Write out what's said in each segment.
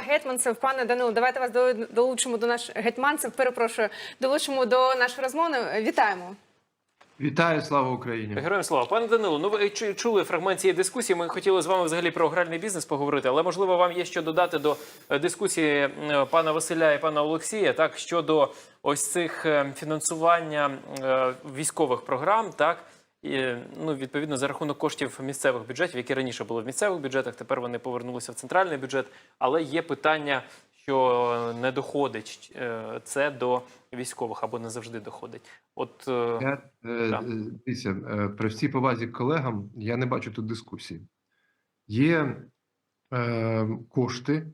Гетманцев, пане Данило, давайте вас долучимо до наш гетманцев. Перепрошую, долучимо до нашої розмови. Вітаємо. Вітаю, слава Україні! Героям слава, пане Данило. Ну ви чули фрагмент цієї дискусії. Ми хотіли з вами взагалі про гральний бізнес поговорити, але можливо вам є що додати до е, дискусії е, пана Василя і пана Олексія, так щодо ось цих е, фінансування військових програм, так. І, ну, відповідно, за рахунок коштів місцевих бюджетів, які раніше були в місцевих бюджетах, тепер вони повернулися в центральний бюджет. Але є питання, що не доходить е, це до військових або не завжди доходить. От е, Я, е, е, дивіться, при всій повазі к колегам, я не бачу тут дискусії. Є е, кошти,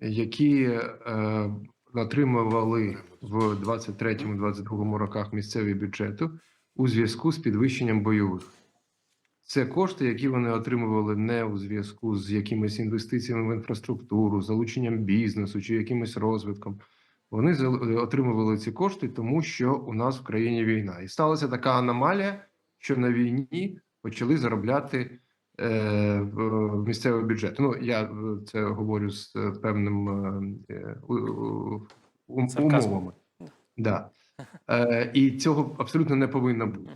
які е, отримували в 23-22 роках місцеві бюджету у зв'язку з підвищенням бойових. Це кошти, які вони отримували не у зв'язку з якимись інвестиціями в інфраструктуру, залученням бізнесу чи якимось розвитком. Вони зал- отримували ці кошти, тому що у нас в країні війна. І сталася така аномалія, що на війні почали заробляти е, місцевий бюджет. Ну я е, це говорю з е, певним е, е, умовами. Да. Е, і цього абсолютно не повинно бути.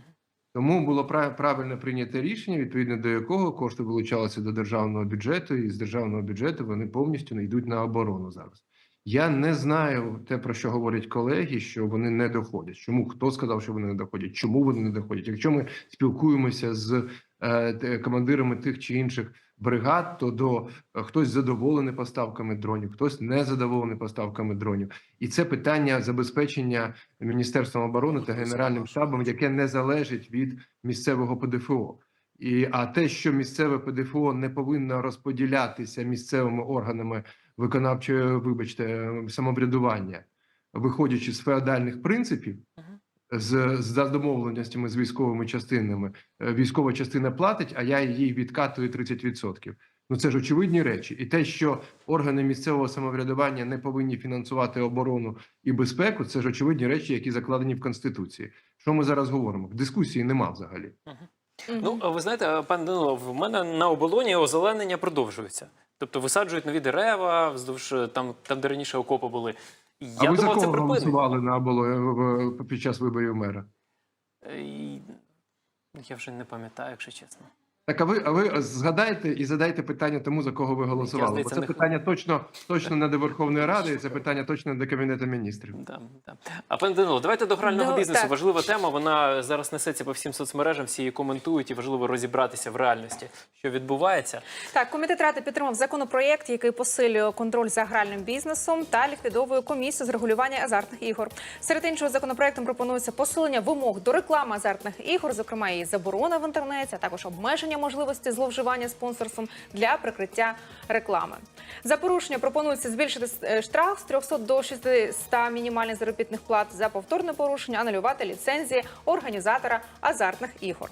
Тому було правильно прийнято рішення, відповідно до якого кошти вилучалися до державного бюджету, і з державного бюджету вони повністю не йдуть на оборону зараз. Я не знаю те, про що говорять колеги, що вони не доходять. Чому хто сказав, що вони не доходять? Чому вони не доходять? Якщо ми спілкуємося з е, командирами тих чи інших бригад, то до е, хтось задоволений поставками дронів, хтось не задоволений поставками дронів, і це питання забезпечення Міністерством оборони та Генеральним штабом, яке не залежить від місцевого ПДФО. І а те, що місцеве ПДФО не повинно розподілятися місцевими органами виконавчого, вибачте, самоврядування, виходячи з феодальних принципів, з, з домовленостями з військовими частинами, Е, військова частина платить, а я їй відкатую 30%. Ну це ж очевидні речі, і те, що органи місцевого самоврядування не повинні фінансувати оборону і безпеку, це ж очевидні речі, які закладені в конституції. Що ми зараз говоримо? Дискусії нема взагалі. Ну, а ви знаєте, пане Данило, в мене на оболоні озеленення продовжується. Тобто висаджують нові дерева вздовж е, там, там де раніше окопи були. Я а ви думав, за кого голосували на було під час виборів мера? Е, Я вже не пам'ятаю, якщо чесно. Так, а ви, а ви згадайте і задайте питання тому, за кого ви голосували. Бо це не питання точно, точно не до Верховної Ради, і це питання точно не до Кабінету міністрів. Да, да. А пане Данило, давайте до грального Ну, бізнесу. так. Важлива тема. Вона зараз несеться по всім соцмережам, всі її коментують, і важливо розібратися в реальності, що відбувається. Так, комітет ради підтримав законопроєкт, який посилює контроль за гральним бізнесом та ліквідовує комісію з регулювання азартних ігор. Серед іншого, законопроєктом пропонується посилення вимог до реклами азартних ігор, зокрема її заборона в інтернеті, а також обмеження можливості зловживання спонсорством для прикриття реклами. За порушення пропонується збільшити е, штраф з 300 до 600 мінімальних заробітних плат за повторне порушення, анулювати ліцензії організатора азартних ігор.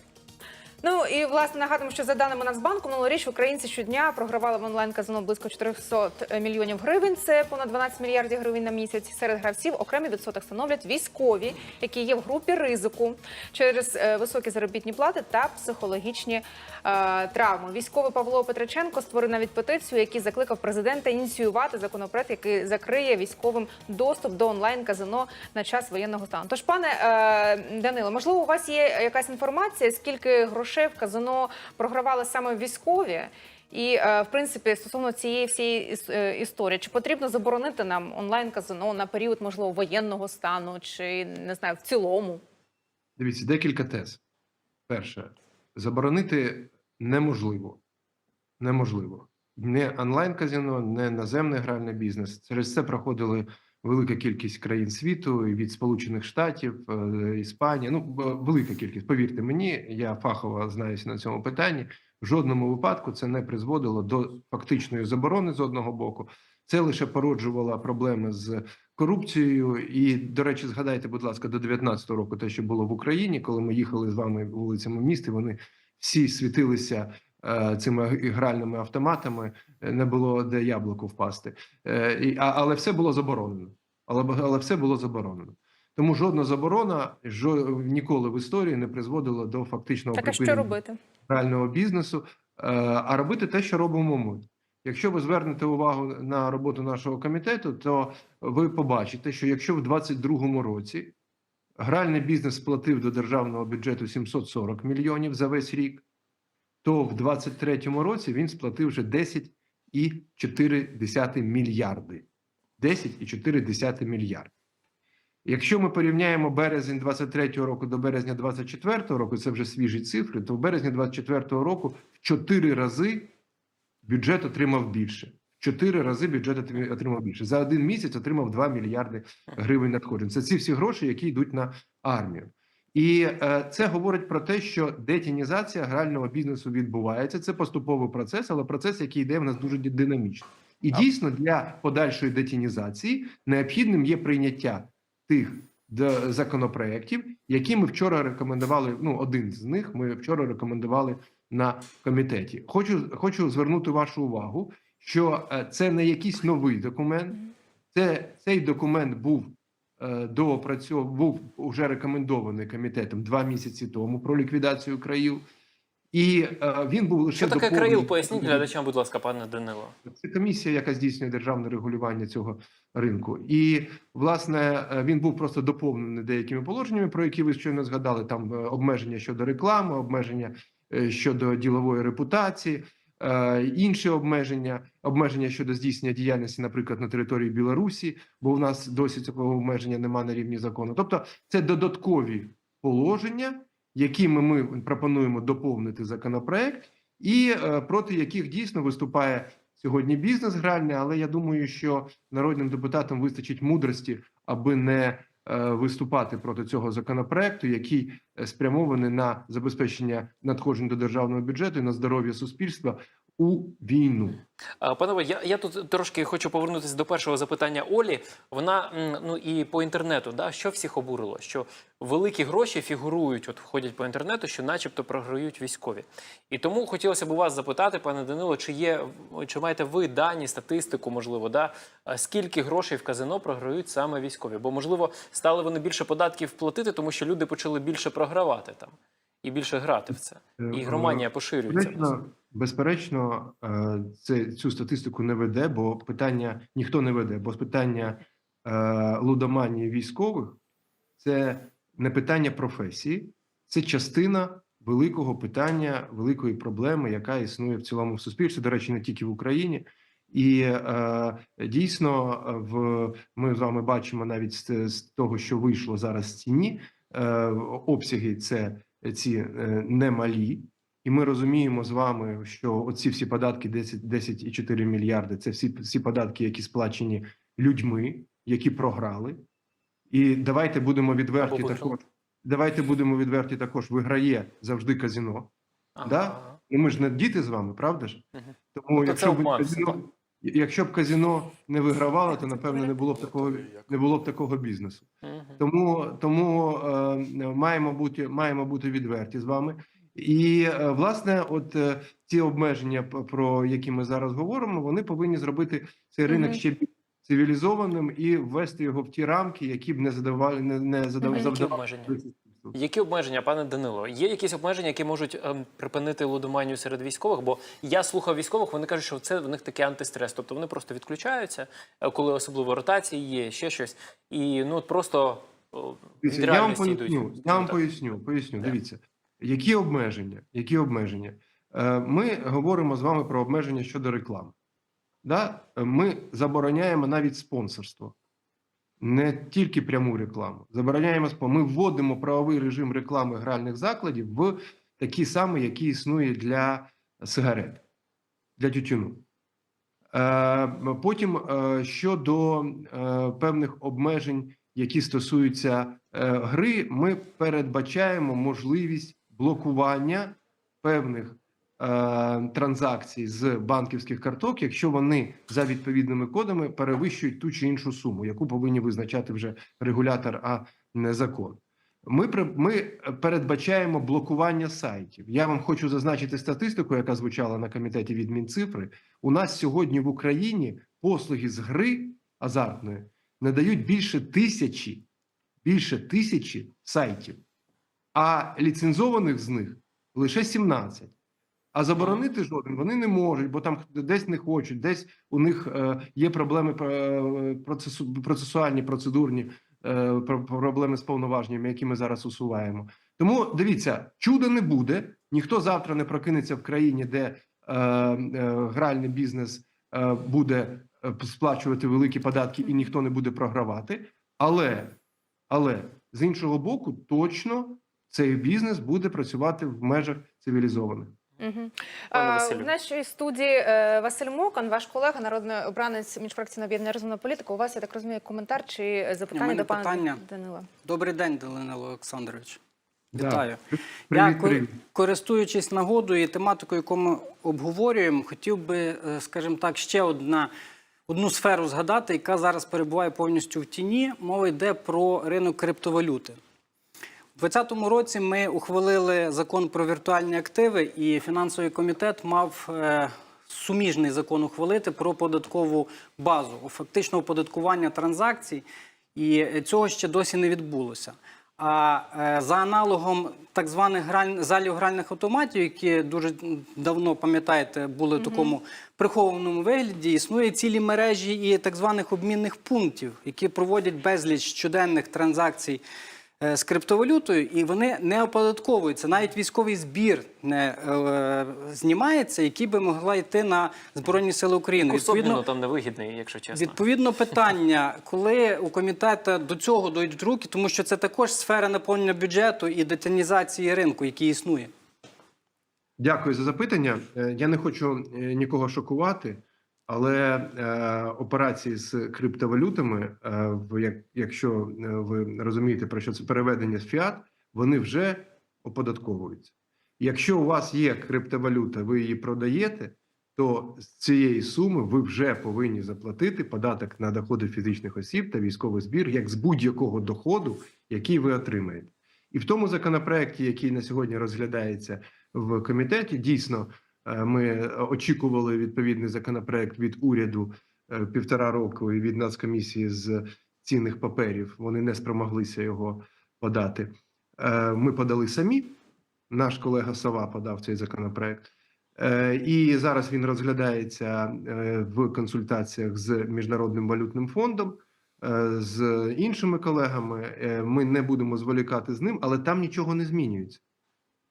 Ну і власне нагадуємо, що за даними Нацбанку, минулоріч українці щодня програвали в онлайн казино близько 400 мільйонів гривень. Це понад 12 мільярдів гривень на місяць. Серед гравців окремий відсоток становлять військові, які є в групі ризику через е, високі заробітні плати та психологічні е, травми. Військовий Павло Петриченко створив навіть петицію, який закликав президента ініціювати законопроект, який закриє військовим доступ до онлайн казино на час воєнного стану. Тож, пане е, Данило, можливо, у вас є якась інформація, скільки грошей в казино програвали саме військові? І е, в принципі, стосовно цієї всієї е, історії, чи потрібно заборонити нам онлайн казино на період можливо воєнного стану, чи не знаю, в цілому? Дивіться, декілька тез. Перше, заборонити неможливо. Неможливо. Не онлайн-казино, не наземний гральний бізнес. Через це проходили велика кількість країн світу, від Сполучених Штатів, е, Іспанія. Ну, велика кількість. Повірте мені, я фахово знаюся на цьому питанні. В жодному випадку це не призводило до фактичної заборони з одного боку. Це лише породжувало проблеми з корупцією. І, до речі, згадайте, будь ласка, до 19-го року, те, що було в Україні, коли ми їхали з вами вулицями міста, вони всі світилися цими гральними автоматами. е, Не було де яблуку впасти. Е, але все було заборонено. Але, але все було заборонено. Тому жодна заборона жо, ніколи в історії не призводила до фактичного Так що робити? грального бізнесу, е, а робити те, що робимо ми. Якщо ви звернете увагу на роботу нашого комітету, то ви побачите, що якщо в 2022 році гральний бізнес сплатив до державного бюджету 740 мільйонів за весь рік, то в 2023 році він сплатив вже 10,4 мільярди. 10,4 мільярди. Якщо ми порівняємо березень 23 року до березня 24 року, це вже свіжі цифри, то в березні 24 року в 4 рази бюджет отримав більше. В 4 рази бюджет отримав більше. За один місяць отримав 2 мільярди гривень надходжень. Це ці всі гроші, які йдуть на армію. І е, це говорить про те, що детінізація грального бізнесу відбувається. Це поступовий процес, але процес, який йде в нас дуже динамічно. І дійсно для подальшої детінізації необхідним є прийняття тих законопроєктів, які ми вчора рекомендували. Ну, один з них ми вчора рекомендували на комітеті. Хочу, хочу звернути вашу увагу, що е, це не якийсь новий документ. Це цей документ був доопрацьов був уже рекомендований комітетом два місяці тому про ліквідацію країв, і е, він був лише Що таке доповнений- країл? Поясніть глядачам, будь ласка, пане Данило. це комісія, яка здійснює державне регулювання цього ринку. І власне е, він був просто доповнений деякими положеннями, про які ви щойно згадали. Там е, обмеження щодо реклами, обмеження е, щодо ділової репутації, е, інші обмеження, обмеження щодо здійснення діяльності, наприклад, на території Білорусі, бо у нас досі цього обмеження немає на рівні закону. Тобто, це додаткові положення, якими ми пропонуємо доповнити законопроект, і е, проти яких дійсно виступає сьогодні бізнес гральний. Але я думаю, що народним депутатам вистачить мудрості, аби не е, виступати проти цього законопроекту, який е, спрямований на забезпечення надходжень до державного бюджету і на здоров'я суспільства у війну. Панове, я, я тут трошки хочу повернутися до першого запитання Олі. Вона ну і по інтернету, да, що всіх обурило? Що великі гроші фігурують, от входять по інтернету, що начебто програють військові. І тому хотілося б у вас запитати, пане Данило, чи є чи маєте ви дані, статистику, можливо, да, скільки грошей в казино програють саме військові? Бо можливо стали вони більше податків платити, тому що люди почали більше програвати там і більше грати в це. І Е, громанія поширюється. В. Безперечно, е, це цю статистику не веде, бо питання ніхто не веде, бо питання е, лудоманії військових це не питання професії, це частина великого питання, великої проблеми, яка існує в цілому в суспільстві. До речі, не тільки в Україні. І е, дійсно, в ми з вами бачимо навіть з, з того, що вийшло зараз з ціні, е, обсяги це ці е, немалі. І ми розуміємо з вами, що оці всі податки 10, 10,4 мільярди це всі, всі податки, які сплачені людьми, які програли. І давайте будемо відверті Або також. Давайте будемо відверті також. Виграє завжди казіно. Ага. да? Ну ми ж не діти з вами, правда ж? Мгм. Тому Тобто якщо б казіно, якщо б казіно не вигравало, то напевно не було б такого не було б такого бізнесу. Мгм. Тому тому е, маємо бути маємо бути відверті з вами. І е, власне, от е, ці обмеження, про які ми зараз говоримо, вони повинні зробити цей ринок ще більш цивілізованим і ввести його в ті рамки, які б не задавали, не, не задав, А які обмеження? Які обмеження, пане Данило? Є якісь обмеження, які можуть ем, припинити лудоманію серед військових? Бо я слухав військових, вони кажуть, що це в них такий антистрес. Тобто вони просто відключаються, е, коли особливо ротації є, ще щось, і ну от просто о, від я вам поясню, я вам поясню, поясню. Да. Дивіться, які обмеження? Які обмеження? Е, Ми говоримо з вами про обмеження щодо реклами. Да? Ми забороняємо навіть спонсорство, не тільки пряму рекламу. Забороняємо Ми вводимо правовий режим реклами гральних закладів в такий самий, який існує для сигарет, для тютюну. Е, Потім е, щодо певних обмежень, які стосуються гри, ми передбачаємо можливість блокування певних е, транзакцій з банківських карток, якщо вони за відповідними кодами перевищують ту чи іншу суму, яку повинні визначати вже регулятор, а не закон. Ми ми передбачаємо блокування сайтів. Я вам хочу зазначити статистику, яка звучала на комітеті від Мінцифри. У нас сьогодні в Україні послуги з гри азартної надають більше тисячі, більше тисячі сайтів, а ліцензованих з них лише 17. А заборонити жоден вони не можуть, бо там десь не хочуть, десь у них е, є проблеми е, процесу, процесуальні, процедурні е, проблеми з повноваженнями, які ми зараз усуваємо. Тому дивіться, чуда не буде. Ніхто завтра не прокинеться в країні, де е, гральний бізнес буде сплачувати великі податки і ніхто не буде програвати. Але, але з іншого боку, точно цей бізнес буде працювати в межах цивілізованих. Угу. А, в нашій студії е, Василь Мокан, ваш колега, народний обранець міжфракційного об'єднання розумна політика. У вас, я так розумію, коментар чи запитання мене до пана питання. Данила? Добрий день, Данило Олександрович. Да. Вітаю. Привіт, Я, привіт. користуючись нагодою і тематикою, яку ми обговорюємо, хотів би, е, скажімо так, ще одна, одну сферу згадати, яка зараз перебуває повністю в тіні. Мова йде про ринок криптовалюти. У 2020 році ми ухвалили закон про віртуальні активи, і фінансовий комітет мав е, суміжний закон ухвалити про податкову базу, фактично оподаткування транзакцій, і е, цього ще досі не відбулося. А е, за аналогом так званих граль... залів гральних автоматів, які дуже давно пам'ятаєте, були в такому прихованому вигляді, існує цілі мережі і так званих обмінних пунктів, які проводять безліч щоденних транзакцій з криптовалютою, і вони не оподатковуються. Навіть військовий збір не е, знімається, який би могла йти на Збройні Сили України. Курс обміну там невигідний, якщо чесно. Відповідно, питання, коли у комітету до цього дойдуть руки, тому що це також сфера наповнення бюджету і деталізації ринку, який існує. Дякую за запитання. Е, Я не хочу е, нікого шокувати, але е, операції з криптовалютами, е, як, якщо е, ви розумієте про що це переведення з фіат, вони вже оподатковуються. Якщо у вас є криптовалюта, ви її продаєте, то з цієї суми ви вже повинні заплатити податок на доходи фізичних осіб та військовий збір, як з будь-якого доходу, який ви отримаєте. І в тому законопроекті, який на сьогодні розглядається в комітеті, дійсно ми очікували відповідний законопроект від уряду е, півтора року і від Нацкомісії з цінних паперів. Вони не спромоглися його подати. Е, Ми подали самі. Наш колега Сова подав цей законопроект. Е, І зараз він розглядається е, в консультаціях з міжнародним валютним фондом, е, з іншими колегами. Е, Ми не будемо зволікати з ним, але там нічого не змінюється.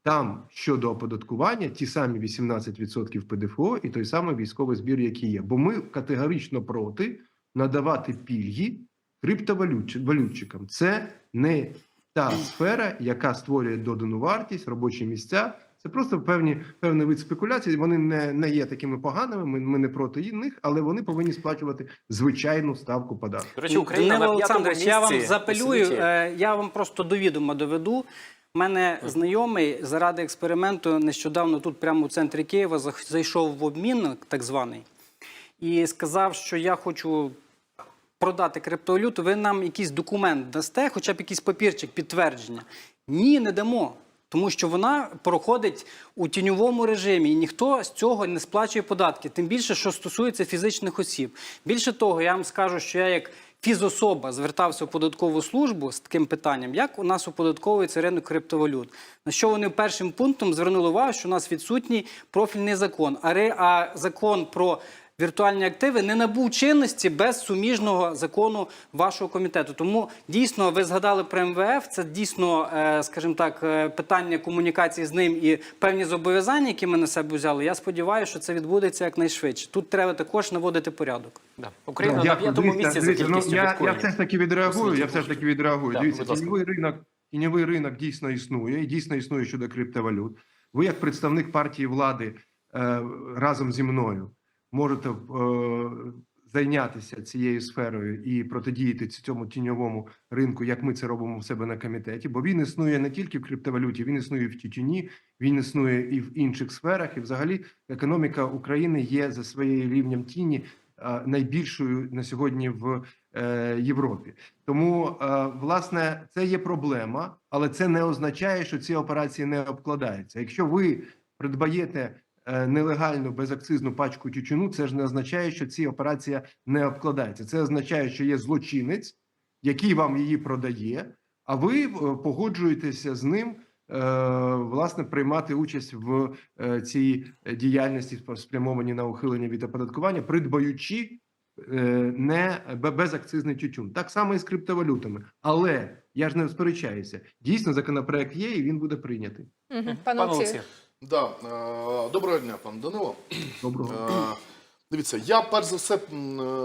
Там щодо оподаткування ті самі 18% ПДФО і той самий військовий збір, який є. Бо ми категорично проти надавати пільги криптовалютчикам. Це не та сфера, яка створює додану вартість, робочі місця. Це просто певні певний вид спекуляцій. Вони не, не є такими поганими. Ми, ми не проти них, але вони повинні сплачувати звичайну ставку податку. До речі, Україна Данило на п'ятому Олександрович, місці я вам запелюю, е, я вам просто до відома доведу. У мене знайомий заради експерименту нещодавно тут, прямо у центрі Києва, зайшов в обмінник, так званий, і сказав, що я хочу продати криптовалюту, ви нам якийсь документ дасте, хоча б якийсь папірчик підтвердження. Ні, не дамо. Тому що вона проходить у тіньовому режимі, і ніхто з цього не сплачує податки. Тим більше, що стосується фізичних осіб. Більше того, я вам скажу, що я як фізособа звертався в податкову службу з таким питанням, як у нас оподатковується ринок криптовалют. На що вони першим пунктом звернули увагу, що у нас відсутній профільний закон, а, закон про віртуальні активи не набув чинності без суміжного закону вашого комітету. Тому дійсно ви згадали про МВФ. Це дійсно, е, скажімо так, е, питання комунікації з ним і певні зобов'язання, які ми на себе взяли. Я сподіваюся, що це відбудеться якнайшвидше. Тут треба також наводити порядок. Да. Україна Да, на п'ятому місці за ну, кількістю я, я все ж таки відреагую. Я все ж таки відреагую. Да, Дивіться, тіньовий ринок, тіньовий ринок дійсно існує і дійсно існує щодо криптовалют. Ви, як представник партії влади, е, разом зі мною можете е, зайнятися цією сферою і протидіяти цьому тіньовому ринку, як ми це робимо в себе на комітеті. Бо він існує не тільки в криптовалюті, він існує в Чечені, він існує і в інших сферах. І, взагалі, економіка України є за своєю рівнем тіні е, найбільшою на сьогодні в е, Європі. Тому е, власне це є проблема, але це не означає, що ці операції не обкладаються. Якщо ви придбаєте нелегальну безакцизну пачку тютюну, це ж не означає, що ці операція не обкладається. Це означає, що є злочинець, який вам її продає, а ви е, погоджуєтеся з ним власне приймати участь в е, цій діяльності, спрямованій на ухилення від оподаткування, придбаючи е, не безакцизний тютюн. Так само і з криптовалютами. Але я ж не сперечаюся. Дійсно, законопроект є, і він буде прийнятий. Пане Пане Олексію. Да, е, доброго дня, пан Данило. Доброго. Е, Дивіться, я перш за все е,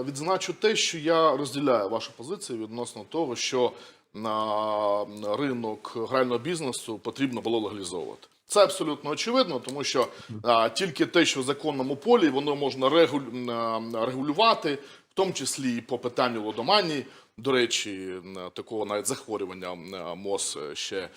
відзначу те, що я розділяю вашу позицію відносно того, що на ринок грального бізнесу потрібно було легалізовувати. Це абсолютно очевидно, тому що а, тільки те, що в законному полі, воно можна регулювати, в тому числі і по питанню лодоманії. До речі, такого навіть захворювання МОЗ ще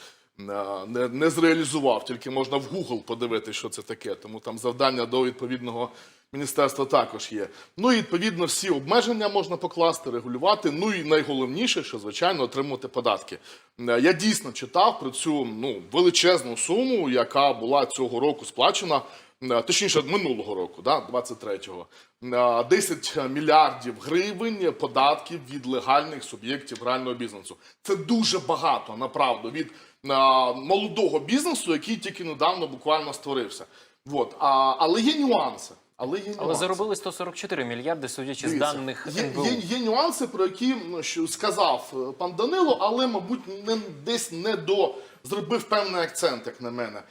не, не зреалізував, тільки можна в Google подивитися, що це таке. Тому там завдання до відповідного міністерства також є. Ну і відповідно всі обмеження можна покласти, регулювати. Ну і найголовніше, що звичайно отримувати податки. Е, Я дійсно читав про цю ну величезну суму, яка була цього року сплачена. Е, Точніше, минулого року, да, 23-го, Е, 10 мільярдів гривень податків від легальних суб'єктів грального бізнесу. Це дуже багато, направду, від е, молодого бізнесу, який тільки недавно буквально створився. Вот. А, але є нюанси. Але є нюанси. Але заробили 144 мільярди, судячи з даних є, є, є нюанси, про які ну, що сказав е, пан Данило, але, мабуть, не, десь не до зробив певний акцент, як на мене.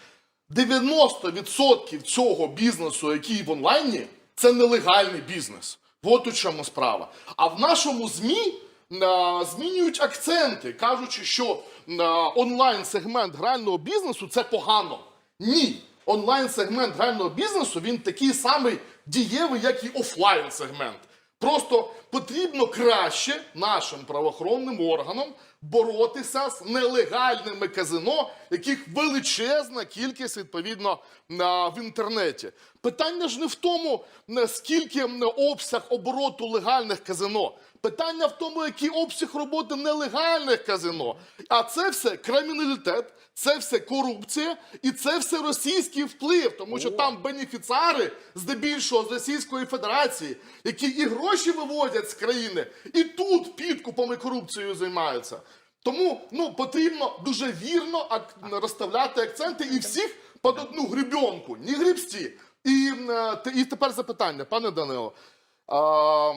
90% цього бізнесу, який в онлайні, це нелегальний бізнес. От у чому справа. А в нашому ЗМІ а, змінюють акценти, кажучи, що а, онлайн-сегмент грального бізнесу це погано. Ні. Онлайн-сегмент грального бізнесу він такий самий дієвий, як і офлайн-сегмент. Просто потрібно краще нашим правоохоронним органам боротися з нелегальними казино, яких величезна кількість відповідно в інтернеті. Питання ж не в тому, скільки обсяг обороту легальних казино. Питання в тому, який обсяг роботи нелегальних казино. А це все криміналітет, це все корупція і це все російський вплив, тому що там бенефіціари здебільшого з Російської Федерації, які і гроші вивозять з країни, і тут підкупом і корупцією займаються. Тому ну потрібно дуже вірно розставляти акценти і всіх під одну гребенку, ні гребсті. І, е, і тепер запитання, пане Данило. А,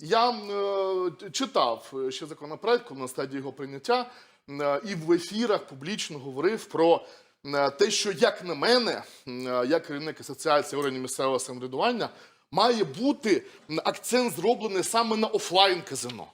я е, читав ще законопроект на стадії його прийняття е, і в ефірах публічно говорив про е, те, що, як на мене, е, як керівник асоціації органів місцевого самоврядування, має бути акцент зроблений саме на офлайн казино.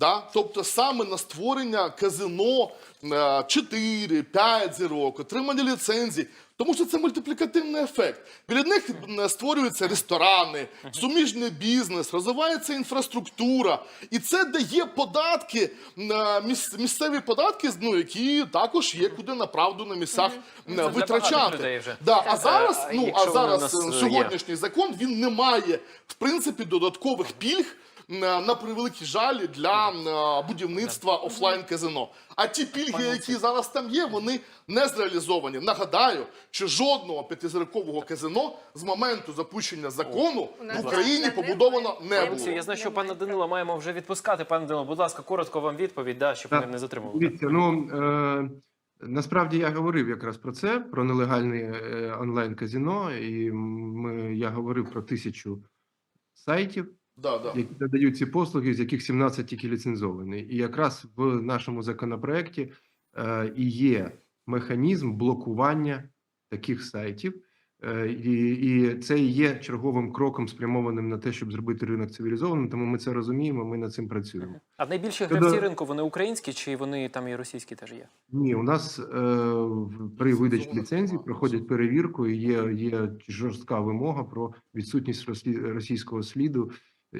Да? Тобто саме на створення казино е, 4, 5 зірок, отримання ліцензій, тому що це мультиплікативний ефект. Біля них створюються ресторани, суміжний бізнес, розвивається інфраструктура, і це дає податки, е, місцеві податки, ну, які також є куди направду на місцях е, витрачати. вже. Да, а зараз, ну, а зараз е, е, сьогоднішній закон він не має в принципі додаткових пільг на, превеликий жаль для будівництва офлайн казино. А ті пільги, які зараз там є, вони не зреалізовані. Нагадаю, що жодного п'ятизіркового казино з моменту запущення закону в Україні побудовано не було. я знаю, що пана Данила маємо вже відпускати. Пане Данило, будь ласка, коротко вам відповідь, да, щоб Так. ми не затримували. Ну е, насправді я говорив якраз про це, про нелегальне е, онлайн казино, і ми, я говорив про тисячу сайтів, Да, да. які надають ці послуги, з яких 17 тільки ліцензовані. І якраз в нашому законопроекті е, і є механізм блокування таких сайтів. Е, І, і це і є черговим кроком, спрямованим на те, щоб зробити ринок цивілізованим. Тому ми це розуміємо. Ми над цим працюємо. А найбільші гравці ринку вони українські чи вони там і російські теж є? Ні, у нас е, при видачі ліцензій проходять перевірку. і Є, є жорстка вимога про відсутність російського сліду.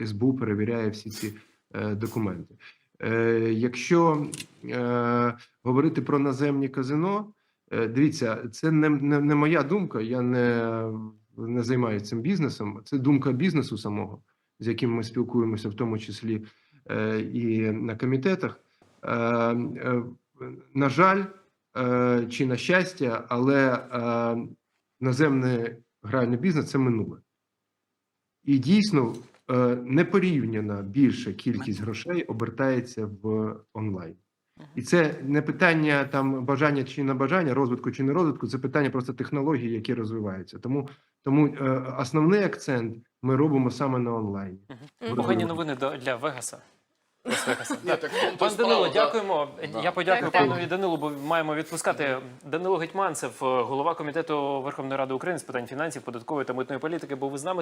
СБУ перевіряє всі ці е, документи. Е, якщо е, говорити про наземні казино, дивіться, це не, не, не моя думка. Я не, не займаюся цим бізнесом. Це думка бізнесу самого, з яким ми спілкуємося, в тому числі і на комітетах. На жаль, чи на щастя, але наземний гральний бізнес це минуле. І дійсно непорівняна більша кількість грошей обертається в онлайн. І це не питання там бажання чи не бажання, розвитку чи не розвитку, це питання просто технологій, які розвиваються. Тому, тому е, основний акцент ми робимо саме на онлайні. Погані новини до- для Вегаса. Пан Данило, дякуємо. Я подякую панові Данилу, бо маємо відпускати. Данило Гетьманцев, голова комітету Верховної Ради України з питань фінансів, податкової та митної політики, був із нами.